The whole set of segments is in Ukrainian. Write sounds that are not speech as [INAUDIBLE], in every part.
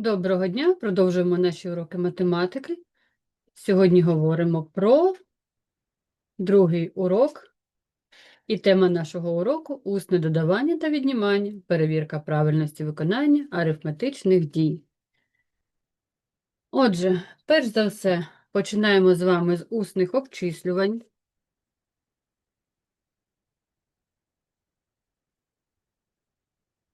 Доброго дня, продовжуємо наші уроки математики. Сьогодні говоримо про другий урок. І тема нашого уроку усне додавання та віднімання, перевірка правильності виконання арифметичних дій. Отже, перш за все, починаємо з вами з усних обчислювань.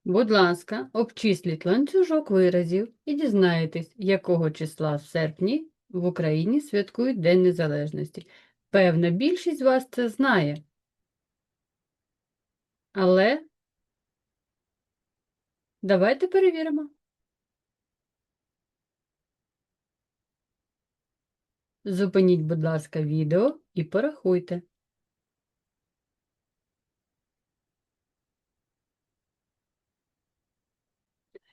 Будь ласка, обчисліть ланцюжок виразів і дізнаєтесь, якого числа в серпні в Україні святкують День Незалежності. Певна більшість з вас це знає. Але давайте перевіримо. Зупиніть, будь ласка, відео і порахуйте.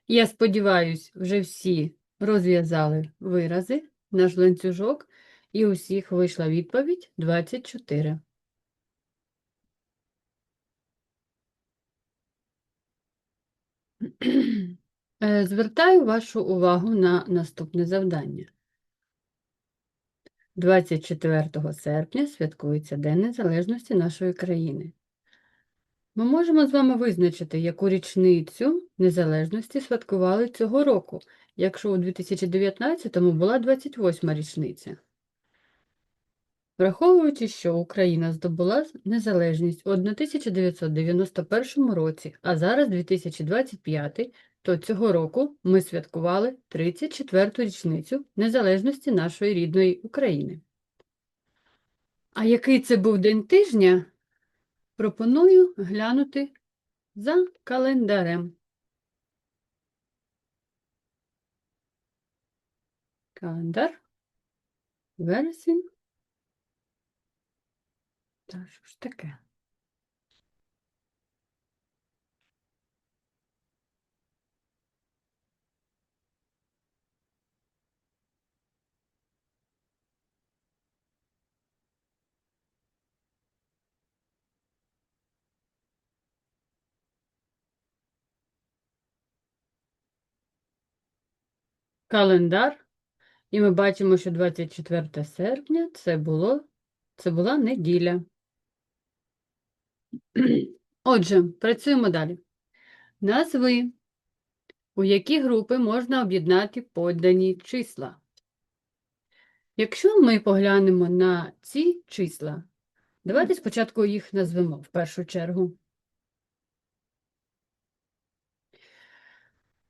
Я сподіваюсь, вже всі розв'язали вирази, наш ланцюжок, і у всіх вийшла відповідь 24. Е, Звертаю вашу увагу на наступне завдання. 24 серпня святкується День Незалежності нашої країни. Ми можемо з вами визначити, яку річницю незалежності святкували цього року, якщо у 2019-му була 28-ма річниця. Враховуючи, що Україна здобула незалежність у 1991 році, а зараз 2025, то цього року ми святкували 34-ту річницю незалежності нашої рідної України. А який це був день тижня? Пропоную глянути за календарем. Календар. Вересень. Та що ж таке? Календар. І ми бачимо, що 24 серпня це було, це була неділя. Отже, працюємо далі. Назви, у які групи можна об'єднати подані числа. Якщо ми поглянемо на ці числа, давайте спочатку їх назвемо в першу чергу.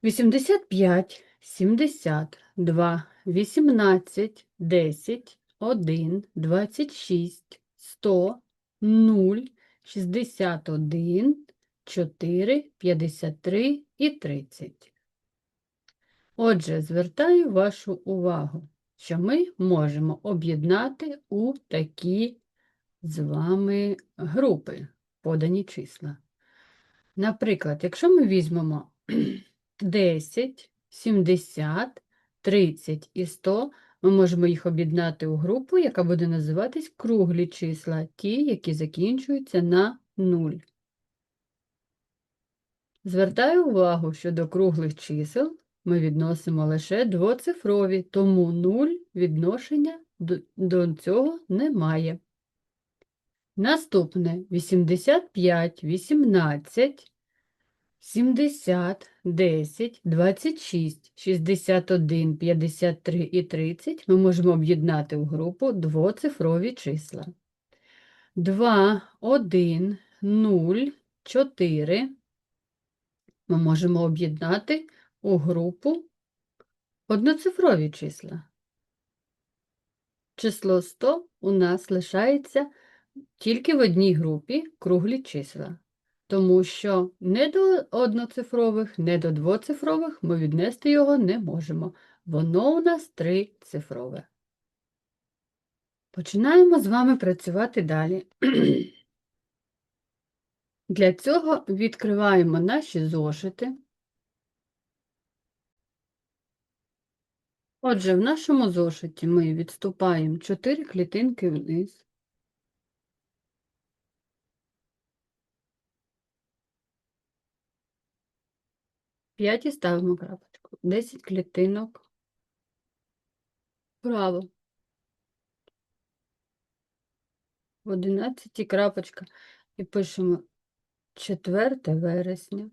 85, 72, 18, 10, 1, 26, 100, 0, 61, 4, 53 і 30. Отже, звертаю вашу увагу, що ми можемо об'єднати у такі з вами групи подані числа. Наприклад, якщо ми візьмемо [CLEARS THROAT] 10, 70, 30 і 100, ми можемо їх об'єднати у групу, яка буде називатись круглі числа, ті, які закінчуються на 0. Звертаю увагу, що до круглих чисел ми відносимо лише двоцифрові, тому 0 відношення до, цього немає. Наступне 85, 18, 70, 10, 26, 61, 53 і 30 ми можемо об'єднати у групу двоцифрові числа. 2, 1, 0, 4 ми можемо об'єднати у групу одноцифрові числа. Число 100 у нас лишається тільки в одній групі круглі числа тому що не до одноцифрових, не до двоцифрових ми віднести його не можемо. Воно у нас трицифрове. Починаємо з вами працювати далі. [CLEARS THROAT] Для цього відкриваємо наші зошити. Отже, в нашому зошиті ми відступаємо 4 клітинки вниз. 5 і ставимо крапочку. 10 клітинок вправо. В 11 крапочка. І пишемо 4 вересня.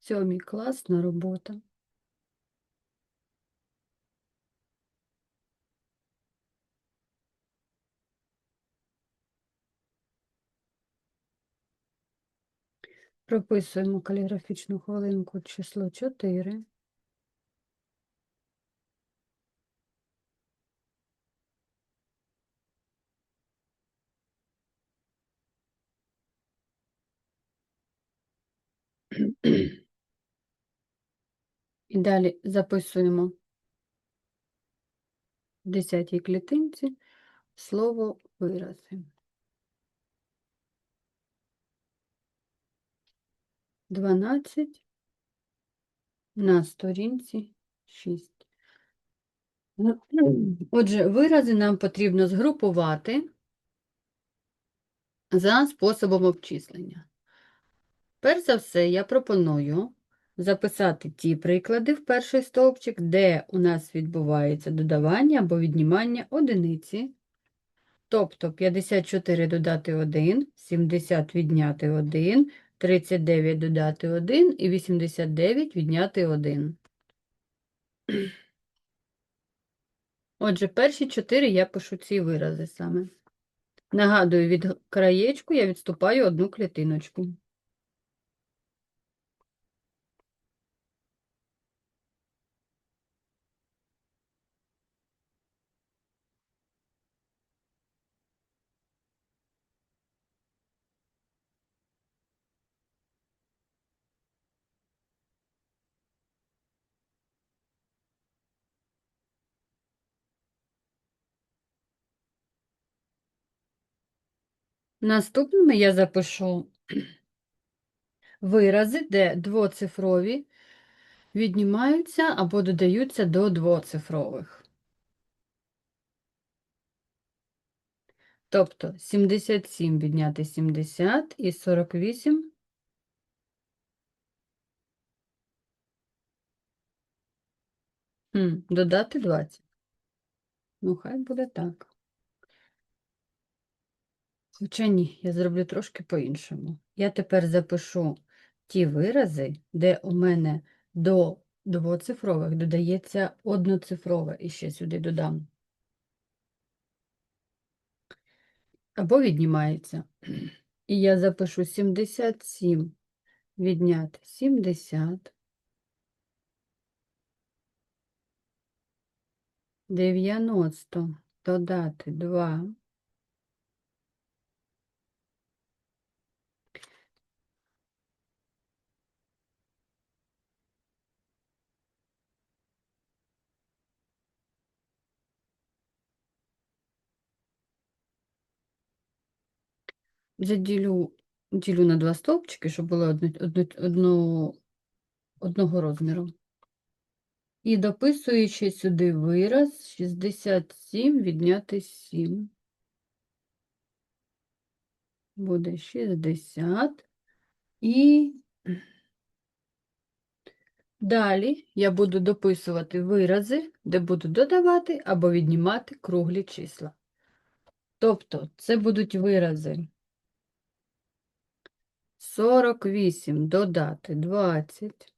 Сьомий класна робота. Прописуємо каліграфічну хвилинку число 4. І далі записуємо в 10 клітинці слово вирази. 12 на сторінці 6. Отже, вирази нам потрібно згрупувати за способом обчислення. Перш за все, я пропоную записати ті приклади в перший стовпчик, де у нас відбувається додавання або віднімання одиниці. Тобто 54 додати 1, 70 відняти 1, 39 додати 1 і 89 відняти 1. Отже, перші 4 я пишу ці вирази саме. Нагадую, від краєчку я відступаю одну клітиночку. Наступними я запишу вирази, де двоцифрові віднімаються або додаються до двоцифрових. Тобто 77 відняти 70 і 48 Хм, додати 20. Ну, хай буде так. Хоча ні, я зроблю трошки по-іншому. Я тепер запишу ті вирази, де у мене до двоцифрових додається одноцифрове, і ще сюди додам. Або віднімається. І я запишу 77 відняти 70. 90 додати 2. Заділю, ділю на два стовпчики, щоб було одно, одно, одно, одного розміру. І дописуючи сюди вираз 67 відняти 7. Буде 60. І далі я буду дописувати вирази, де буду додавати або віднімати круглі числа. Тобто це будуть вирази 48 додати 20.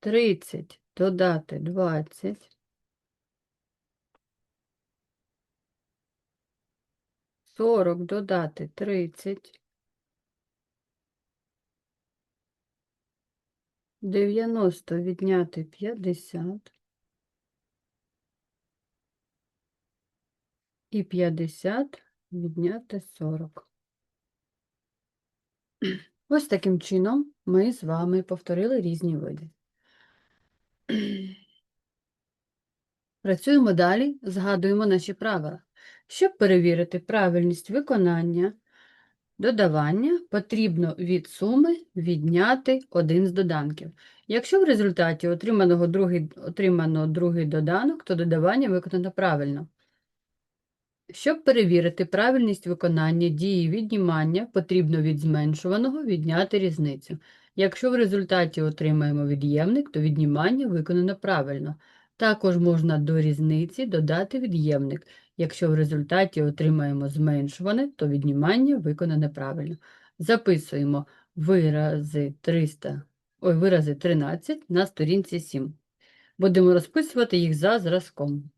Тридцять додати двадцять. Сорок додати тридцять. Дев'яносто відняти п'ятдесят. І п'ятдесят відняти сорок. Ось таким чином ми з вами повторили різні види. Працюємо далі, згадуємо наші правила. Щоб перевірити правильність виконання додавання потрібно від суми відняти один з доданків. Якщо в результаті отриманого другий, отримано другий доданок, то додавання виконано правильно. Щоб перевірити правильність виконання дії віднімання, потрібно від зменшуваного відняти різницю. Якщо в результаті отримаємо від'ємник, то віднімання виконано правильно. Також можна до різниці додати від'ємник. Якщо в результаті отримаємо зменшуване, то віднімання виконане правильно. Записуємо вирази 300, ой, вирази 13 на сторінці 7. Будемо розписувати їх за зразком.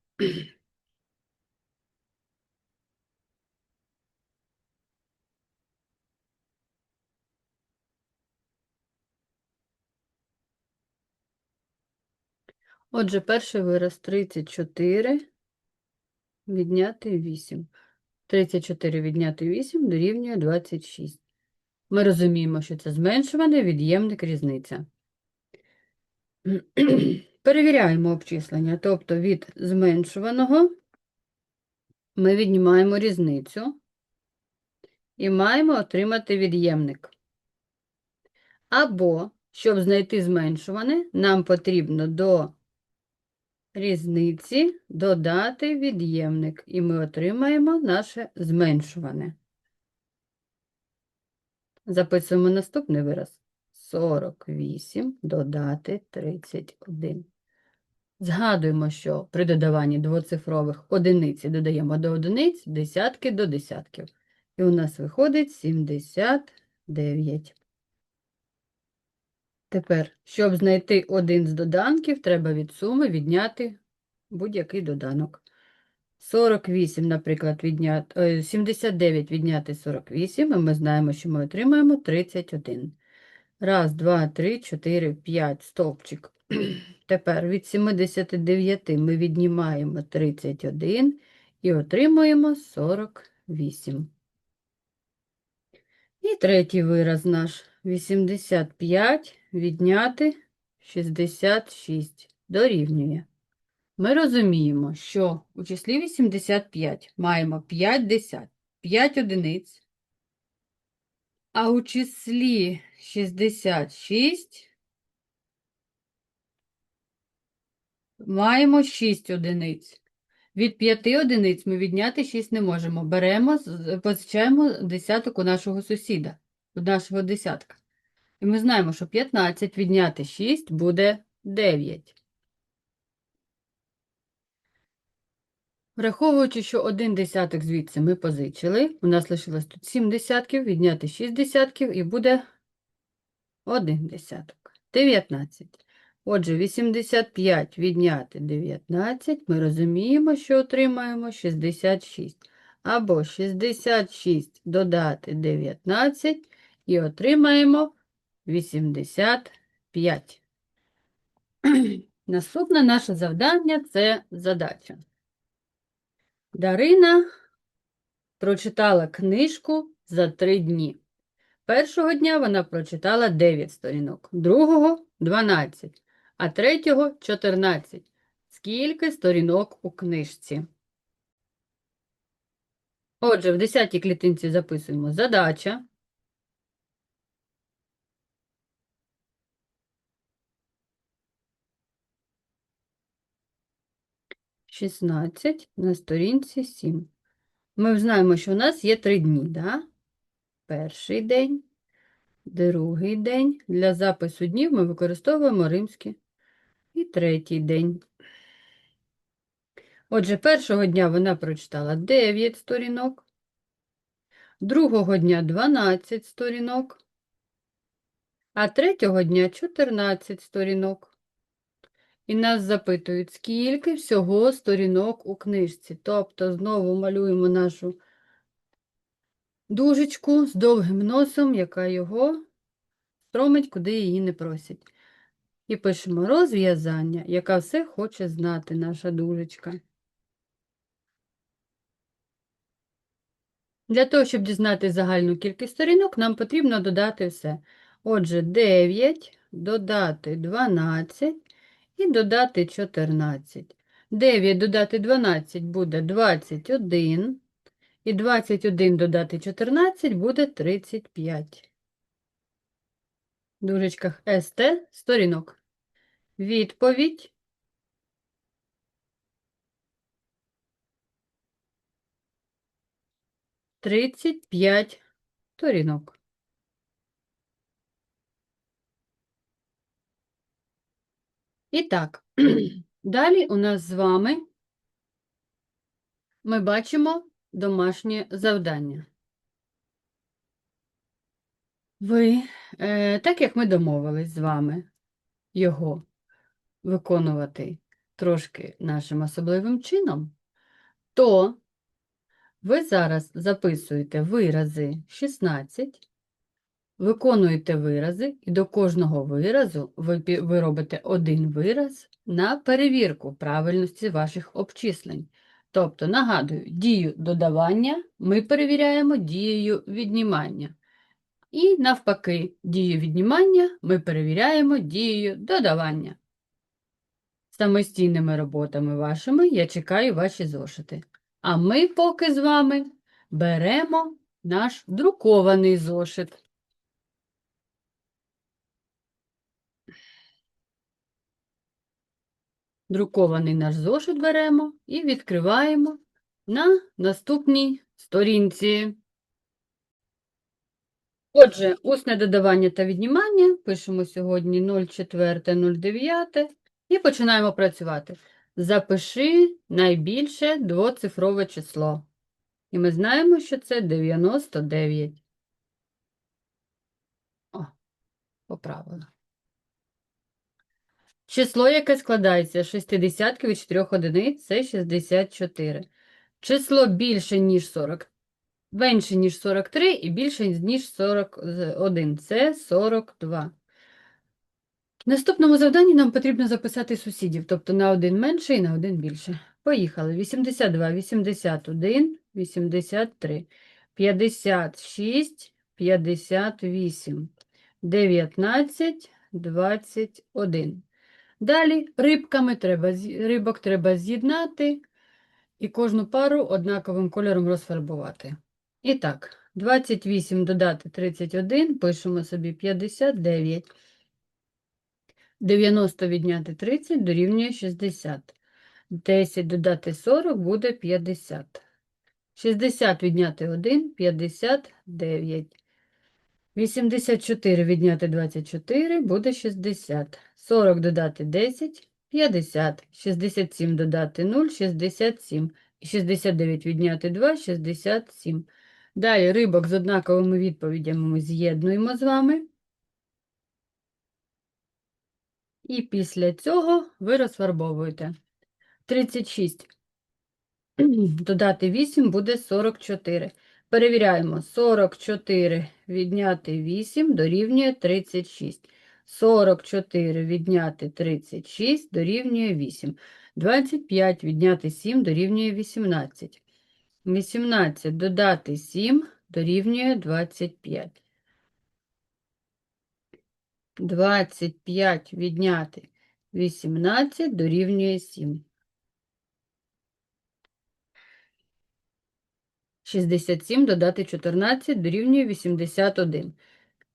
Отже, перший вираз 34 відняти 8. 34 відняти 8 дорівнює 26. Ми розуміємо, що це зменшуване від'ємник різниця. [CLEARS THROAT] Перевіряємо обчислення, тобто від зменшуваного ми віднімаємо різницю і маємо отримати від'ємник. Або, щоб знайти зменшуване, нам потрібно до різниці додати від'ємник, і ми отримаємо наше зменшуване. Записуємо наступний вираз. 48 додати 31. Згадуємо, що при додаванні двоцифрових одиниць додаємо до одиниць, десятки до десятків. І у нас виходить 79. Тепер, щоб знайти один з доданків, треба від суми відняти будь-який доданок. 48, наприклад, відняти, е, 79 відняти 48, і ми знаємо, що ми отримаємо 31. Раз, два, три, чотири, п'ять, стовпчик. [CLEARS THROAT] Тепер від 79 ми віднімаємо 31 і отримуємо 48. І третій вираз наш 85 відняти 66 дорівнює. Ми розуміємо, що у числі 85 маємо 5 десят, 5 одиниць, а у числі 66 маємо 6 одиниць. Від 5 одиниць ми відняти 6 не можемо. Беремо, позичаємо десяток у нашого сусіда, у нашого десятка. І ми знаємо, що 15 відняти 6 буде 9. Враховуючи, що один десяток звідси ми позичили, у нас лишилось тут 7 десятків, відняти 6 десятків і буде 1 десяток. 19. Отже, 85 відняти 19, ми розуміємо, що отримаємо 66. Або 66 додати 19 і отримаємо 85. Наступне наше завдання це задача. Дарина прочитала книжку за три дні. Першого дня вона прочитала 9 сторінок, другого 12, а третього 14. Скільки сторінок у книжці? Отже, в 10 клітинці записуємо задача. Шістнадцять на сторінці 7. Ми знаємо, що у нас є три дні, да? Перший день, другий день. Для запису днів ми використовуємо римські. І третій день. Отже, першого дня вона прочитала 9 сторінок, другого дня 12 сторінок, а третього дня 14 сторінок. І нас запитують, скільки всього сторінок у книжці. Тобто знову малюємо нашу дужечку з довгим носом, яка його стромить, куди її не просять. І пишемо розв'язання, яка все хоче знати наша дужечка. Для того, щоб дізнати загальну кількість сторінок, нам потрібно додати все. Отже, 9 додати 12 і додати 14. 9 додати 12 буде 21. І 21 додати 14 буде 35. В дужечках СТ сторінок. Відповідь. Тридцять п'ять сторінок. І так, далі у нас з вами ми бачимо домашнє завдання. Ви, е, так як ми домовились з вами його виконувати трошки нашим особливим чином, то ви зараз записуєте вирази 16, виконуєте вирази, і до кожного виразу ви, робите один вираз на перевірку правильності ваших обчислень. Тобто, нагадую, дію додавання ми перевіряємо дією віднімання. І навпаки, дію віднімання ми перевіряємо дією додавання. Самостійними роботами вашими я чекаю ваші зошити. А ми поки з вами беремо наш друкований зошит. Друкований наш зошит беремо і відкриваємо на наступній сторінці. Отже, усне додавання та віднімання пишемо сьогодні 04.09 і починаємо працювати. Запиши найбільше двоцифрове число. І ми знаємо, що це 99. О, поправила. Число, яке складається з 60 від 4 одиниць, це 64. Число більше, ніж 40, менше, ніж 43 і більше, ніж 41. Це 42. В наступному завданні нам потрібно записати сусідів, тобто на один менше і на один більше. Поїхали. 82, 81, 83, 56, 58, 19, 21. Далі рибками треба, рибок треба з'єднати і кожну пару однаковим кольором розфарбувати. І так, 28 додати 31, пишемо собі 59. 90 відняти 30 дорівнює 60. 10 додати 40 буде 50. 60 відняти 1 – 59. 84 відняти 24 буде 60. 40 додати 10 – 50. 67 додати 0 – 67. І 69 відняти 2 – 67. Далі рибок з однаковими відповідями ми з'єднуємо з вами. І після цього ви розфарбовуєте. 36 [CLEARS THROAT] додати 8 буде 44. Перевіряємо. 44 відняти 8 дорівнює 36. 44 відняти 36 дорівнює 8. 25 відняти 7 дорівнює 18. 18 додати 7 дорівнює 25. 25 відняти 18 дорівнює 7. 67 додати 14 дорівнює 81.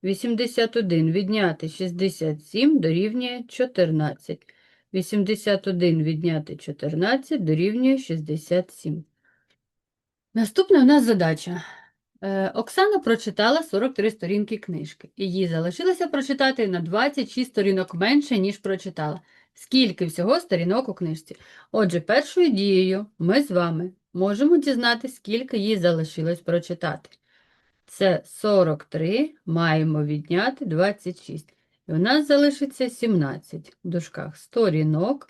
81 відняти 67 дорівнює 14. 81 відняти 14 дорівнює 67. Наступна у нас задача. Е, Оксана прочитала 43 сторінки книжки, і їй залишилося прочитати на 26 сторінок менше, ніж прочитала. Скільки всього сторінок у книжці? Отже, першою дією ми з вами можемо дізнатися, скільки їй залишилось прочитати. Це 43, маємо відняти 26. І у нас залишиться 17 в дужках сторінок.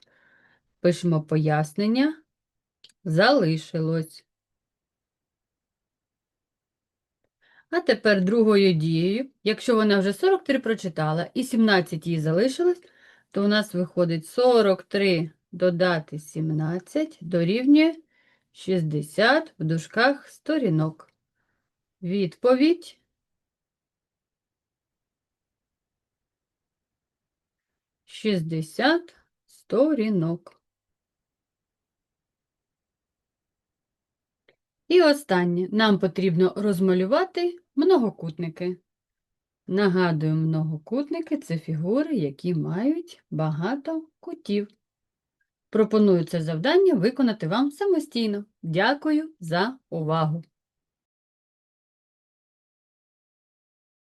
Пишемо пояснення. Залишилось. А тепер другою дією, якщо вона вже 43 прочитала і 17 їй залишилось, то у нас виходить 43 додати 17 дорівнює 60 в дужках сторінок. Відповідь. Шістдесят сторінок. І останнє. Нам потрібно розмалювати многокутники. Нагадую, многокутники це фігури, які мають багато кутів. Пропоную це завдання виконати вам самостійно. Дякую за увагу!